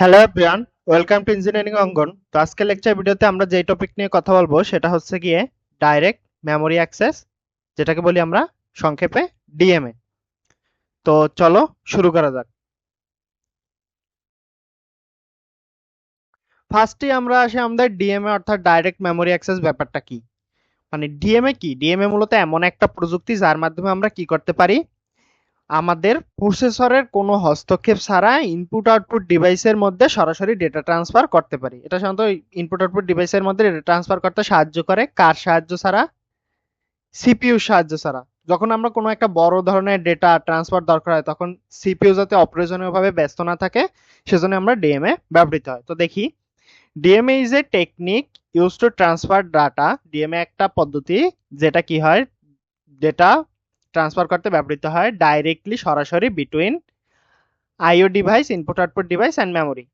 Hello everyone welcome to engineering Angan তো আজকের lecture ভিডিওতে আমরা যে টপিক নিয়ে কথা বলব, সেটা হচ্ছে গিয়ে ডাইরেক্ট মেমোরি অ্যাক্সেস যেটাকে বলি আমরা সংক্ষেপে ডিএমএ তো চলো শুরু করা যাক। ফার্স্টে আমরা আসি আমাদের ডিএমএ অর্থাৎ ডাইরেক্ট মেমোরি অ্যাক্সেস ব্যাপারটা কি? মানে ডিএমএ কি? ডিএমএ মূলত এমন একটা প্রযুক্তি যার মাধ্যমে আমরা কি করতে পারি? আমাদের প্রসেসরের কোনো হস্তক্ষেপ ছাড়া ইনপুট আউটপুট ডিভাইসের মধ্যে সরাসরি ডেটা ট্রান্সফার করতে পারি। এটা সাধারণত ইনপুট আউটপুট ডিভাইসের মধ্যে ডেটা ট্রান্সফার করতে সাহায্য করে, কার সাহায্য ছাড়া? সিপিইউ সাহায্য ছাড়া। যখন আমরা কোনো একটা বড় ধরনের ডেটা ট্রান্সফার দরকার হয়, তখন সিপিইউ যাতে অপ্রয়োজনীয়ভাবে ব্যস্ত না থাকে, সেজন্য আমরা ডিএমএ ব্যবহৃত হয়। তো দেখি DMA is a technique use to transfer data DMA একটা পদ্ধতি, যেটা কি হয়? ডেটা ট্রান্সফার করতে ব্যবহৃত হয় ডাইরেক্টলি সরাসরি between IO device input output device and memory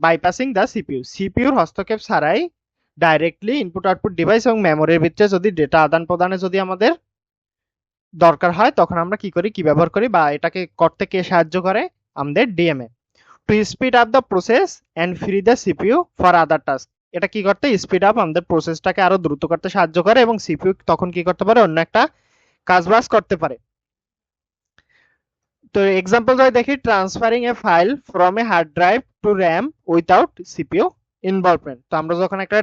bypassing the CPU সিপিইউর হস্তক্ষেপ ছাড়াই ডাইরেক্টলি ইনপুট আউটপুট ডিভাইস এবং মেমোরির ভিতরে যদি ডেটা আদান প্রদানে যদি আমাদের দরকার হয়, তখন আমরা কি করি, কি ব্যবহার করি বা এটাকে করতে কে সাহায্য করে, আমাদের DMA to speed up the process and free the CPU for other task এটা কি করতে স্পিড আপ আমাদের প্রসেসটাকে আরও দ্রুত করতে সাহায্য করে এবং সিপিইউ তখন কি করতে পারে, অন্য একটা কাজবাজ করতে পারে। তো এক্সাম্পল যদি দেখি transferring a file from a hard drive to RAM without CPU involvement তো আমরা যখন একটা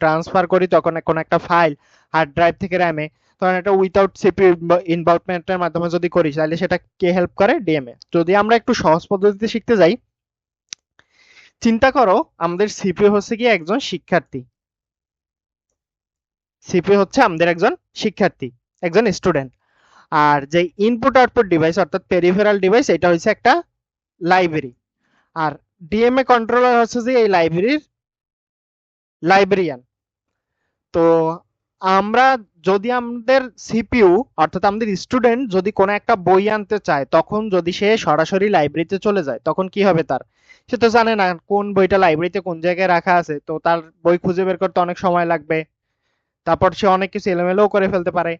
ট্রান্সফার করি, তখন কোন একটা ফাইল হার্ড ড্রাইভ থেকে র্যামে তখন এটা উইথাউট সিপিইউ ইনভলভমেন্টের মাধ্যমে যদি করি, তাহলে সেটা কে হেল্প করে? ডিএমএ যদি আমরা একটু সহজ পদ্ধতিতে শিখতে যাই, চিন্তা করো, আমাদের সিপিইউ হচ্ছে কি একজন শিক্ষার্থী। সিপিইউ হচ্ছে আমাদের একজন শিক্ষার্থী। একজন স্টুডেন্ট আর যে ইনপুট আউটপুট ডিভাইস অর্থাৎ পেরিফেরাল ডিভাইস এটা হচ্ছে একটা লাইব্রেরি আর ডিএমএ কন্ট্রোলার হচ্ছে যে এই লাইব্রেরির লাইব্রেরিয়ান তো আমরা যদি আমাদের সিপিইউ অর্থাৎ আমাদের স্টুডেন্ট যদি কোনো একটা বই আনতে চায়, তখন যদি সে সরাসরি লাইব্রেরিতে চলে যায়, তখন কি হবে তার? সে তো জানে না কোন বইটা লাইব্রেরিতে কোন জায়গায় রাখা আছে, তো তার বই খুঁজে বের করতে অনেক সময় লাগবে। তারপর সে অনেক কিছু এলোমেলোও করে ফেলতে পারে।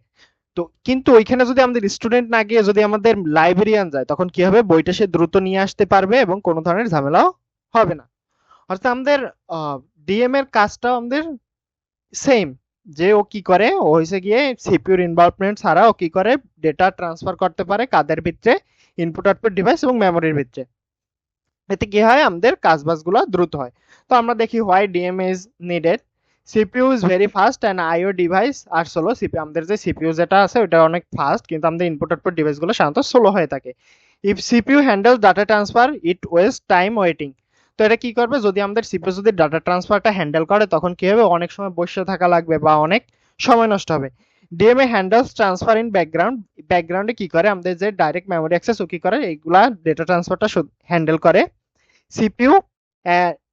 তো কিন্তু ওইখানে যদি আমাদের স্টুডেন্ট না গিয়ে যদি আমাদের লাইব্রেরিয়ান যায়, তখন কি হবে? বইটা সে দ্রুত নিয়ে আসতে পারবে এবং কোনো ধরনের ঝামেলাও হবে না। অর্থাৎ আমাদের ডিএম এর কাজটাও আমাদের সেম যে ও কি করে? ও হয়েছে গিয়ে সিপিউর ইনভলভমেন্ট ছাড়া ও কি করে? ডেটা ট্রান্সফার করতে পারে কাদের ভিতরে ইনপুট আউটপুট ডিভাইস এবং মেমোরির ভিতরে এতে কি হয়? আমাদের কাজবাজগুলো দ্রুত হয়। তো আমরা দেখি why DM is needed CPU is very fast and IO device are slow CPU আমাদের যে সিপিইউ যেটা আছে ওটা অনেক ফাস্ট কিন্তু আমাদের ইনপুট আউটপুট ডিভাইসগুলো সাধারণত স্লো হয়ে থাকে। If CPU handle data transfer it waste time waiting তো এটা কি করবে? যদি আমাদের সিপিইউ যদি ডাটা ট্রান্সফারটা হ্যান্ডেল করে, তখন কি হবে? অনেক সময় বসে থাকা লাগবে বা অনেক সময় নষ্ট হবে। DMA handles transfer in background ব্যাকগ্রাউন্ডে কি করে? আমাদের যে ডাইরেক্ট মেমোরি অ্যাক্সেস ও কি করে? এইগুলা ডেটা ট্রান্সফারটা হ্যান্ডেল করে। CPU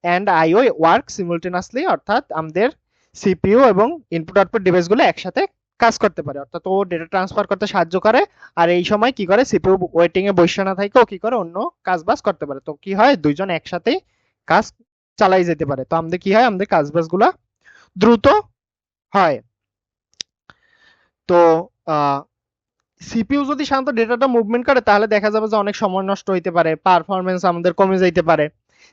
and IO work simultaneously অর্থাৎ আমাদের সিপিইউ এবং ইনপুট আউটপুট ডিভাইসগুলো একসাথে কাজ করতে পারে। অর্থাৎ ও ডেটা ট্রান্সফার করতে সাহায্য করে, আর এই সময় কি করে? সিপিইউ ওয়েটিং এ বসে না থাকে, ও কি করে? অন্য কাজ বাজ করতে পারে। তো কি হয়? দুইজন একসাথে কাজ চালাই যেতে পারে। তো আমাদের কি হয়? আমাদের কাজ বাজগুলো দ্রুত হয়। তো সিপিইউ যদি সাধারণত ডেটাটা মুভমেন্ট করে, তাহলে দেখা যাবে যে অনেক সময় নষ্ট হইতে পারে পারফরমেন্স আমাদের কমে যাইতে পারে।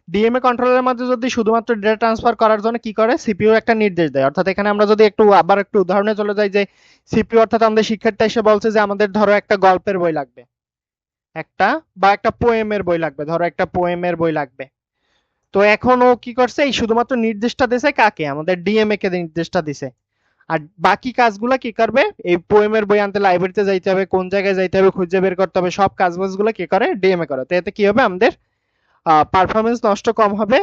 ডিএমএ কন্ট্রোলারের মধ্যে যদি শুধুমাত্র ডেটা ট্রান্সফার করার জন্য কি করে? সিপিইউ একটা নির্দেশ দেয়। অর্থাৎ এখানে আমরা যদি একটু আবার একটু উদাহরণে চলে যাই যে সিপিইউ অর্থাৎ আমাদের শিক্ষার্থী এসে বলছে যে আমাদের ধরো একটা গল্পের বই লাগবে। একটা বা একটা পোয়েমের বই লাগবে। ধরো একটা পোয়েমের বই লাগবে। তো এখন ও কি করছে? এই শুধুমাত্র নির্দেশটা দিছে কাকে? আমাদের ডিএমএ কে নির্দেশটা দিছে। আর বাকি কাজগুলো কি করবে? এই পোয়েমের বই আনতে লাইব্রেরিতে যাইতে হবে, কোন জায়গায় যাইতে হবে, খুঁজে বের করতে হবে, সব কাজবাজগুলো কি করে? ডিএমএ করে। তো এতে কি হবে? আমাদের পারফরমেন্স নষ্ট কম হবে।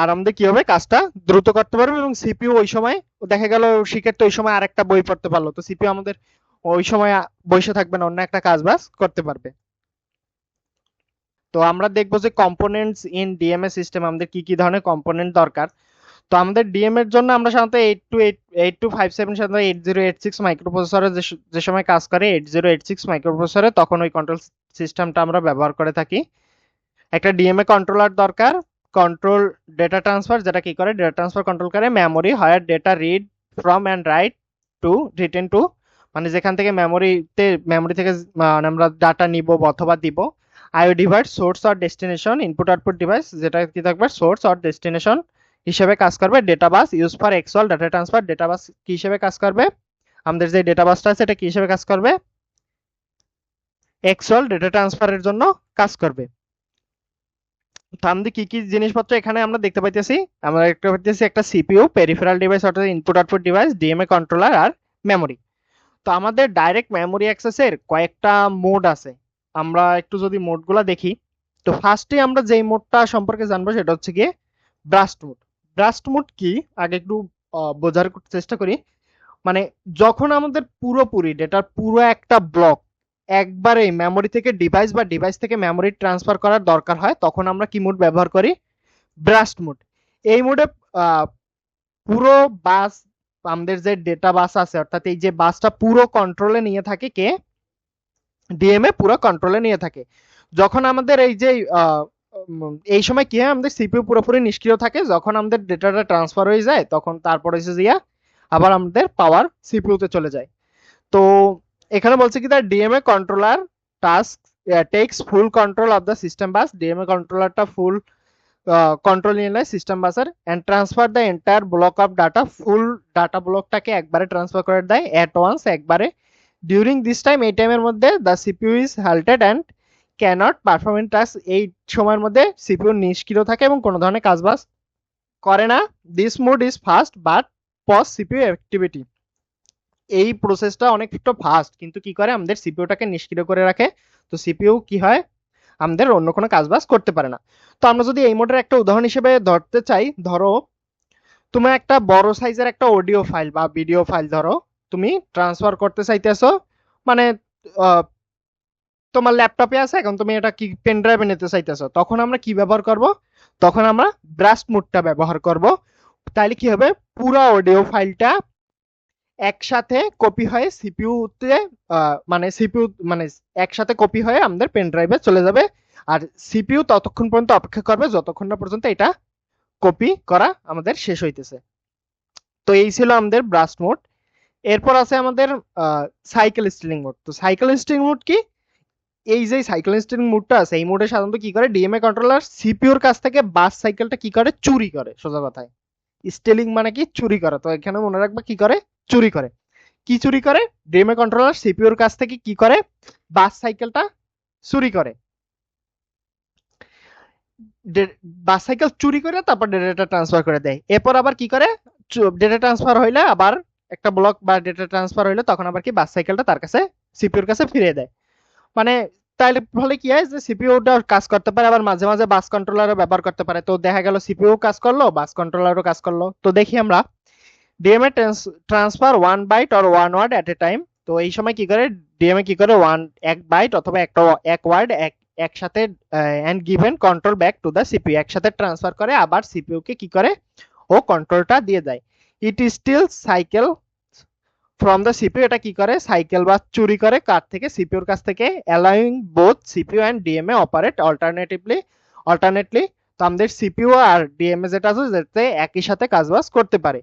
আর আমাদের কি হবে? কাজটা দ্রুত করতে পারবে এবং সিপিইউ ওই সময়, দেখা গেল শিক্ষার্থী ওই সময় আরেকটা বই পড়তে পারল। তো সিপিইউ আমাদের ওই সময় বসে থাকবে না, অন্য একটা কাজ বাজ করতে পারবে। তো আমরা দেখব যে কম্পোনেন্টস ইন ডিএমএ সিস্টেম আমাদের কি কি ধরনের কম্পোনেন্ট দরকার। তো আমাদের ডিএম এর জন্য আমরা সাধারণত eight two eight eight two five seven সাধারণত এইট জিরো এইট সিক্স মাইক্রোপ্রসেসরে যে সময় কাজ করে এইট জিরো এইট সিক্স মাইক্রোপ্রসেসরে তখন ওই কন্ট্রোল সিস্টেমটা আমরা ব্যবহার করে থাকি। একটা ডিএমএ কন্ট্রোলার দরকার কন্ট্রোল ডেটা ট্রান্সফার যেটা কি করে? ডেটা ট্রান্সফার কন্ট্রোল করে memory higher data read from and write to written to মানে যেখান থেকে মেমোরিতে মেমোরি থেকে মানে আমরা ডাটা নিব অথবা দিব। IO device source or destination input output device যেটা কি থাকবে? সোর্স অর ডেস্টিনেশন হিসেবে কাজ করবে। Data bus use for actual data transfer data bus কি হিসেবে কাজ করবে? আমাদের যে ডেটা বাসটা আছে, এটা কি হিসেবে কাজ করবে? এক্সল ডেটা ট্রান্সফারের জন্য কাজ করবে। আমাদের কি কি জিনিসপত্র এখানে আমরা দেখতে পাইতেছি? আমরা দেখতে পাইতেছি একটা সিপিইউ পেরিফেরাল ডিভাইস অর্থাৎ input output device DMA controller আর মেমোরি তো আমাদের ডাইরেক্ট মেমোরি অ্যাক্সেসের কয়েকটা মোড আছে। আমরা একটু যদি মোডগুলো দেখি, তো ফার্স্টে আমরা যেই মোডটা সম্পর্কে জানব সেটা হচ্ছে গিয়ে ব্রাস্ট মোড ব্রাস্ট মোড কি? আগে একটু বোঝার চেষ্টা করি। মানে যখন আমাদের পুরোপুরি ডেটার পুরো একটা ব্লক একবারে মেমোরি থেকে ডিভাইস বা ডিভাইস থেকে মেমোরি ট্রান্সফার করার দরকার হয়, তখন আমরা কি মোড ব্যবহার করি? ব্রাস্ট মোড এই মোডে পুরো বাস আমাদের যে ডেটা বাস আছে, অর্থাৎ এই যে বাসটা পুরো কন্ট্রোলে নিয়ে থাকে কে? ডিএমএ পুরো কন্ট্রোলে নিয়ে থাকে। যখন আমাদের এই যে এই সময় কি হয়? আমাদের সিপিইউ পুরোপুরি নিষ্ক্রিয় থাকে, যখন আমাদের ডেটাটা ট্রান্সফার হয়ে যায়, তখন তারপরে এসে দিয়া আবার আমাদের পাওয়ার সিপিইউতে চলে যায়। তো এখানে বলছে কি তার DMA controller task takes full control of the system bus DMA কন্ট্রোলারটা full control নিয়ে নেয় সিস্টেম বাসের and transfer the entire block of data full data ব্লকটাকে একবারে ট্রান্সফার করে দেয় অ্যাট ওয়ান্স একবারে। ডিউরিং দিস টাইম এই টাইমের মধ্যে the CPU is halted and cannot perform task এই সময়ের মধ্যে সিপিইউ নিষ্ক্রিয় থাকে এবং কোনো ধরনের কাজবাজ করে না। This mode is fast but pause CPU activity এই প্রসেসটা অনেক একটু ফাস্ট কিন্তু কি করে? আমাদের সিপিইউটাকে নিষ্ক্রিয় করে রাখে। তো সিপিইউ কি হয়? আমাদের অন্য কোনো কাজবাজ করতে পারে না। তো আমরা যদি এই মোডের একটা উদাহরণ হিসেবে ধরতে চাই, ধরো, তুমি একটা বড় সাইজের একটা অডিও ফাইল বা ভিডিও ফাইল ধরো, তুমি ট্রান্সফার করতে চাইতেছো মানে তোমার ল্যাপটপে আছে, এখন তুমি এটা কি পেন ড্রাইভে নিতে চাইতেছো, তখন আমরা কি ব্যবহার করব? তখন আমরা ব্রাস্ট মোডটা ব্যবহার করব। তাইলে কি হবে? পুরো অডিও ফাইলটা একসাথে কপি হয়ে সিপিইউতে মানে সিপিইউ মানে একসাথে কপি হয়ে আমাদের পেন ড্রাইভে চলে যাবে। আর সিপিউ ততক্ষণ পর্যন্ত অপেক্ষা করবে যতক্ষণ না পর্যন্ত এটা কপি করা আমাদের শেষ হইতেছে। তো এই ছিল আমাদের ব্রাস্ট মোড এরপর আছে আমাদের সাইকেল স্টিলিং মোড তো সাইকেল স্টিলিং মোড কি? এই যে সাইকেল স্টিলিং মোডটা আছে, এই মোডে সাধারণত কি করে? ডিএমএ কন্ট্রোলার সিপিউর কাছ থেকে বাস সাইকেলটা কি করে? চুরি করে, সোজা কথায়। স্টিলিং মানে কি? চুরি করা। তো এখানে মনে রাখবা কি করে? চুরি করে। কি চুরি করে? ডিএমএ কন্ট্রোলার সিপিইউর কাছ থেকে কি করে? বাস সাইকেলটা চুরি করে। বাস সাইকেল চুরি করে, তারপর ডেটা ট্রান্সফার করে দেয়। এরপর আবার কি করে? ডেটা ট্রান্সফার হইলে আবার একটা ব্লক বা ডেটা ট্রান্সফার হইলে তখন আবার কি বাস সাইকেলটা তার কাছে, সিপিইউর কাছে ফিরিয়ে দেয়। মানে তাহলে ফলে কি হয় যে সিপিইউটা কাজ করতে পারে, আবার মাঝে মাঝে বাস কন্ট্রোলারও ব্যবহার করতে পারে। তো দেখা গেল সিপিইউ কাজ করল, বাস কন্ট্রোলারও কাজ করল। তো দেখি আমরা DMA transfer one byte or one word at a time তো এই সময় কি করে? ডিএমএ কি করে? ওয়ান এক বাইট অথবা একটা এক ওয়ার্ড এক, একসাথে and given control back to the CPU একসাথে ট্রান্সফার করে আবার সিপিইউ কে কি করে? ও কন্ট্রোলটা দিয়ে দেয়। It is steal cycle from the CPU এটা কি করে? সাইকেল বা চুরি করে কার থেকে? সিপিইউর কাছ থেকে allowing both CPU and DMA operate alternatively alternately তো আমাদের সিপিইউ আর ডিএমএ যেটা আছে যাতে একই সাথে কাজবাজ করতে পারে।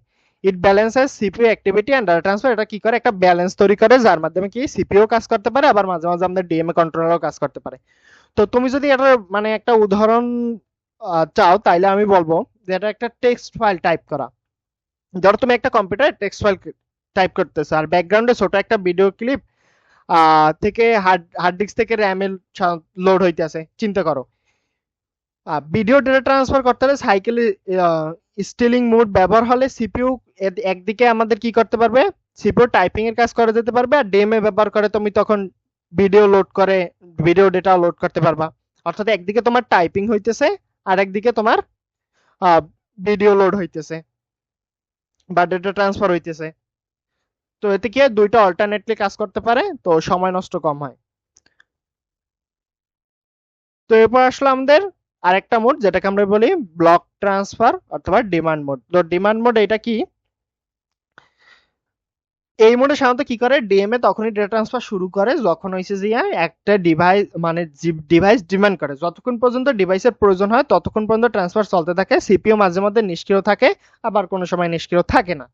It balances CPU activity and data transfer এটা কি করে? একটা ব্যালেন্স তৈরি করে, যার মাধ্যমে কি সিপিইউ কাজ করতে পারে, আবার মাঝে মাঝে আমাদের ডিএমএ কন্ট্রোলারও কাজ করতে পারে। তো তুমি যদি এটা মানে একটা উদাহরণ চাও, তাইলে আমি বলব যে এটা একটা টেক্সট ফাইল টাইপ করা। ধরো তুমি একটা কম্পিউটারে টেক্সট ফাইল টাইপ করতেছো, আর ব্যাকগ্রাউন্ডে ছোট একটা ভিডিও ক্লিপ থেকে হার্ড হার্ড ডিস্ক থেকে র্যামে লোড হইতেছে, চিন্তা করো। ভিডিও ডেটা ট্রান্সফার করতে হলে সাইকেল স্টিলিং মোড ব্যবহার হলে সিপিইউ একদিকে আমাদের কি করতে পারবে? সিপিইউ টাইপিং এর কাজ করে যেতে পারবে, আর ডিএমএ ব্যবহার করে তুমি তখন ভিডিও লোড করে ভিডিও ডেটা লোড করতে পারবা। অর্থাৎ একদিকে তোমার টাইপিং হইতেছে, আর একদিকে তোমার ভিডিও লোড হইতেছে, বা ডেটা ট্রান্সফার হইতেছে। তো এতে কি দুইটা অল্টারনেটলি কাজ করতে পারে, তো সময় নষ্ট কম হয়। তো এরপর আসলে আমাদের আরেকটা মোড যেটাকে আমরা বলি ব্লক ট্রান্সফার অথবা ডিমান্ড মোড তো ডিমান্ড মোড এটা কি? এই মোডে সাধারণত কি করে? ডিএমএ তখনই ডেটা ট্রান্সফার শুরু করে, যখন হয়েছে যে একটা ডিভাইস মানে ডিভাইস ডিমান্ড করে। যতক্ষণ পর্যন্ত ডিভাইসের প্রয়োজন হয়, ততক্ষণ পর্যন্ত ট্রান্সফার চলতে থাকে। সিপিইউ মাঝে মধ্যে নিষ্ক্রিয় থাকে, আবার কোনো সময় নিষ্ক্রিয় থাকে না।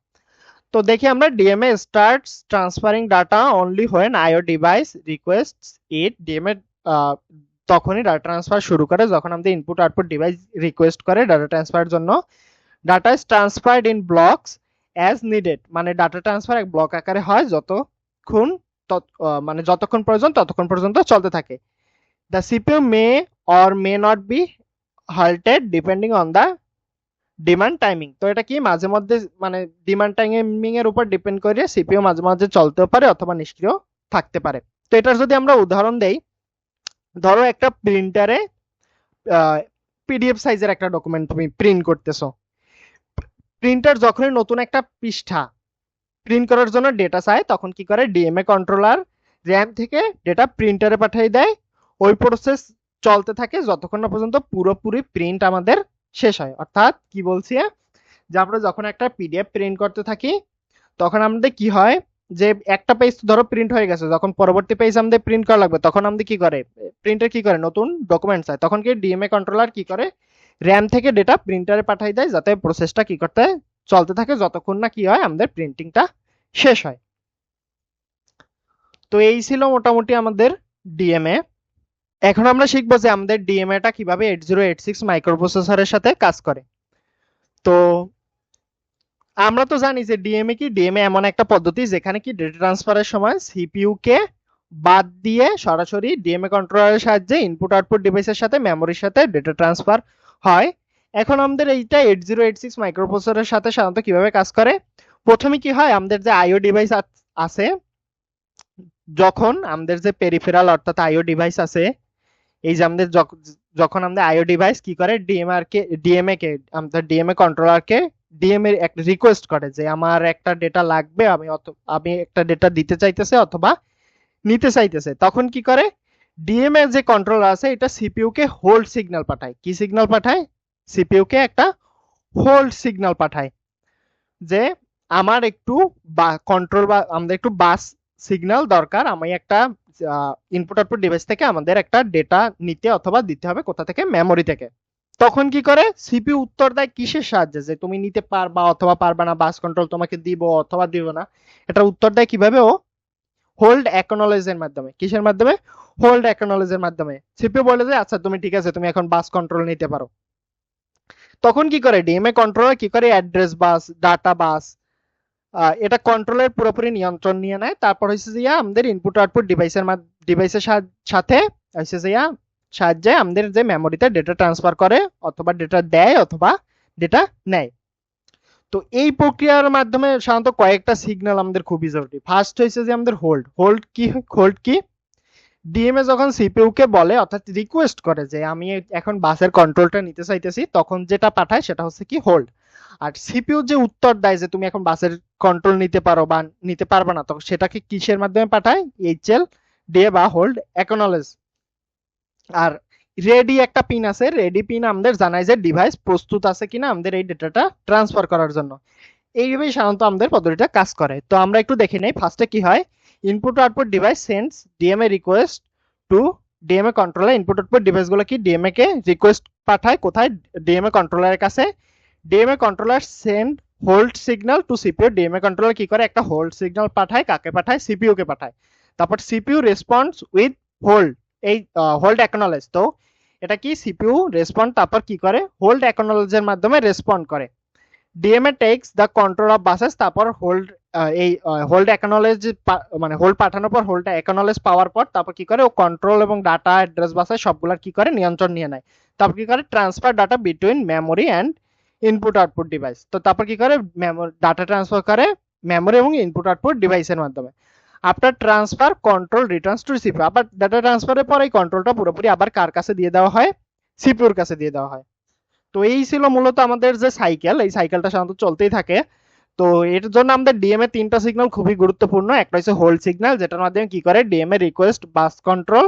তো দেখি আমরা DMA starts transferring data only when IO device request it DMA তখনই ডাটা ট্রান্সফার শুরু করে, যখন আমাদের ইনপুট আউটপুট ডিভাইস রিকোয়েস্ট করে ডাটা ট্রান্সফারের জন্য। Data is transferred in blocks as needed মানে ডাটা ট্রান্সফার এক ব্লক আকারে হয় যতক্ষণ মানে যতক্ষণ প্রয়োজন ততক্ষণ পর্যন্ত চলতে থাকে। The CPU may or may not be halted depending on the demand timing তো এটা কি মাঝে মধ্যে মানে ডিমান্ড টাইমিং এর উপর ডিপেন্ড করে সিপিইউ মাঝে মাঝে চলতেও পারে অথবা নিষ্ক্রিয় থাকতে পারে। তো এটার যদি আমরা উদাহরণ দেই, ধরো একটা প্রিন্টারে পিডিএফ সাইজের একটা ডকুমেন্ট তুমি প্রিন্ট করতেছো। প্রিন্টার যখনই নতুন একটা পৃষ্ঠা প্রিন্ট করার জন্য ডেটা চায়, তখন কি করে? ডিএমএ কন্ট্রোলার র্যাম থেকে ডেটা প্রিন্টারে পাঠিয়ে দেয়। ওই প্রসেস চলতে থাকে যতক্ষণ না পর্যন্ত পুরোপুরি প্রিন্ট আমাদের শেষ হয়। অর্থাৎ কি বলছি যে আমরা যখন একটা পিডিএফ প্রিন্ট করতে থাকি, তখন আমাদের কি হয়? যে একটা পেজ ধরো প্রিন্ট হয়ে গেছে, যখন পরবর্তী পেজ আমাদের প্রিন্ট করা লাগবে, তখন আমাদের কি করে? প্রিন্টার কি করে? নতুন ডকুমেন্টস হয় তখন কি ডিএমএ কন্ট্রোলার কি করে? র্যাম থেকে ডেটা প্রিন্টারে পাঠিয়ে দেয় যাতে প্রসেসটা কি করতে? চলতে থাকে, যতক্ষণ না কি হয়, আমাদের প্রিন্টিংটা শেষ হয়। তো এই ছিল মোটামুটি আমাদের ডিএমএ এখন আমরা শিখব যে আমাদের ডিএমএ টা কীভাবে এইট জিরো এইট সিক্স মাইক্রোপ্রসেসরের সাথে কাজ করে। তো আমরা তো জানি যে ডিএমএ কি? ডিএমএ এমন একটা পদ্ধতি যেখানে কি ডেটা ট্রান্সফারের সময় সিপিইউ কে বাদ দিয়ে সরাসরি ডিএমএ কন্ট্রোলারের সাহায্যে ইনপুট আউটপুট ডিভাইসের সাথে মেমোরির সাথে ডেটা ট্রান্সফার হয়। এখন আমাদের এইটা এইট জিরো এইট সিক্স মাইক্রোপ্রসেসরের সাথে সাধারণত কীভাবে কাজ করে? প্রথমে কি হয়, আমাদের যে আইও ডিভাইস আছে, যখন আমাদের যে পেরিফেরাল অর্থাৎ আইও ডিভাইস আছে, এই যে আমাদের যখন আমাদের আইও ডিভাইস কি করে? ডিএমআর কে ডিএমএ কে আমাদের ডিএমএ কন্ট্রোলার কে ডিএমএ একটা রিকোয়েস্ট করে যে আমার একটা ডেটা লাগবে, আমি আমি একটা ডেটা দিতে চাইতেছে অথবা নিতে চাইতেছে। তখন কি করে? ডিএমএ যে কন্ট্রোলার আছে, এটা সিপিইউ কে হোল্ড সিগন্যাল পাঠায়। কি সিগন্যাল পাঠায়? সিপিইউ কে একটা হোল্ড সিগন্যাল পাঠায়। যে আমার একটু কন্ট্রোল বা, আমাদের একটু বাস সিগন্যাল দরকার। আমি একটা ইনপুট আউটপুট ডিভাইস থেকে আমাদের একটা ডেটা নিতে অথবা দিতে হবে কোথা থেকে? মেমোরি থেকে। তখন কি করে? সিপিইউ উত্তর দেয় কিসের সাহায্যে? যে তুমি নিতে পারবা অথবা পারবা না, বাস কন্ট্রোল তোমাকে দিব অথবা দিব না। এটা উত্তর দেয় কীভাবে ও? হোল্ড অ্যাকনোলেজ মাধ্যমে। কিসের মাধ্যমে? হোল্ড অ্যাকনোলেজের মাধ্যমে। সিপিইউ বলে যে আচ্ছা তুমি ঠিক আছে, তুমি এখন বাস কন্ট্রোল নিতে পারো। তখন কি করে? ডিএমএ কন্ট্রোলার কি করে? অ্যাড্রেস বাস ডাটা বাস এটা কন্ট্রোলের পুরোপুরি নিয়ন্ত্রণ নিয়ে নেয়। তারপর হচ্ছে যে আমাদের ইনপুট আউটপুট ডিভাইসের ডিভাইসের সাথে হচ্ছে যে সাহায্যে আমাদের যে মেমোরিতে ডেটা ট্রান্সফার করে, অথবা ডেটা দেয়, অথবা ডেটা নেয়। তো এই প্রক্রিয়ার মাধ্যমে সাধারণত কয়েকটা সিগন্যাল আমাদের খুবই জরুরি ফার্স্ট হয়েছে যে আমাদের হোল্ড হোল্ড কি হোল্ড কি? ডিএমএ যখন সিপিইউ কে বলে, অর্থাৎ রিকোয়েস্ট করে যে আমি এখন বাসের কন্ট্রোলটা নিতে চাইতেছি, তখন যেটা পাঠায় সেটা হচ্ছে কি হোল্ড আর সিপিইউ যে উত্তর দেয় যে তুমি এখন বাসের কন্ট্রোল নিতে পারো বা নিতে পারবে না, তখন সেটাকে কিসের মাধ্যমে পাঠায়? এইচএল ডে বা হোল্ড অ্যাকনোলেজ আর রেডি একটা পিন আছে রেডি পিন আমাদের জানায় যে ডিভাইস প্রস্তুত আছে কিনা আমাদের এই ডেটাটা ট্রান্সফার করার জন্য। এইভাবেই সাধারণত আমাদের পদ্ধতিটা কাজ করে। তো আমরা একটু দেখে নেই ফার্স্টে কি হয়? Input output device sends DMA request to DMA controller input output ডিভাইসগুলো কি? ডিএমএ কে রিকোয়েস্ট পাঠায় কোথায়? ডিএমএ কন্ট্রোলারের কাছে। DMA controller send hold signal to CPU DMA controller কি করে? একটা হোল্ড সিগন্যাল পাঠায়, কাকে পাঠায়? সিপিইউ কে পাঠায়। তারপর সিপিইউ রেসপন্স উইথ হোল্ড এই হোল্ড অ্যাকনোলেজ তো এটা কি সিপিইউ রেসপন্ড তারপর কি করে? হোল্ড অ্যাকনোলেজের মাধ্যমে রেসপন্ড করে। DMA takes the control of buses তারপর হোল্ড এই হোল্ড অ্যাকনোলেজ মানে হোল্ড পাঠানোর পর হোল্ড অ্যাকনোলেজ পাওয়ার পর তারপর কি করে? ও কন্ট্রোল এবং ডাটা অ্যাড্রেস বাসে সবগুলার কি করে? নিয়ন্ত্রণ নিয়ে নেয়। তারপর কি করে? Transfer data between memory and input output device তো তারপর কি করে? ডাটা ট্রান্সফার করে মেমোরি এবং ইনপুট আউটপুট ডিভাইসের মাধ্যমে। After transfer control returns to CPU আবার ডাটা ট্রান্সফারের পর এই কন্ট্রোলটা পুরোপুরি আবার কার কাছে দিয়ে দেওয়া হয়? সিপিইউর কাছে দিয়ে দেওয়া হয়। তো এই ছিল মূলত আমাদের যে সাইকেল এই সাইকেলটা সাধারণত চলতেই থাকে। তো এর জন্য আমাদের ডিএমএ তিনটা সিগন্যাল খুবই গুরুত্বপূর্ণ। একটা হচ্ছে হোল্ড সিগন্যাল যেটার মাধ্যমে কি করে? DMA request bus control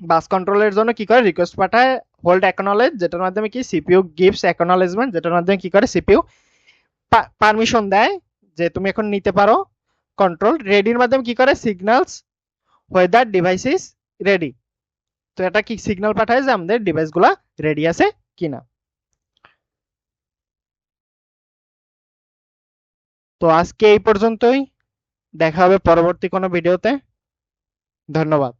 bus কন্ট্রোলের জন্য কি করে? রিকোয়েস্ট পাঠায় হোল্ড অ্যাকনোলেজ যেটার মাধ্যমে কি? সিপিইউ গিভস অ্যাকনোলেজমেন্ট যেটার মাধ্যমে কি করে? সিপিইউ পারমিশন দেয় যে তুমি এখন নিতে পারো। কন্ট্রোল রেডির মাধ্যমে কি করে? সিগন্যালস ওয়েদার ডিভাইস রেডি তো এটা কি সিগন্যাল পাঠায় যে আমাদের ডিভাইসগুলো রেডি আছে কিনা? তো আজকে এই পর্যন্তই। দেখা হবে পরবর্তী কোনো ভিডিওতে ধন্যবাদ।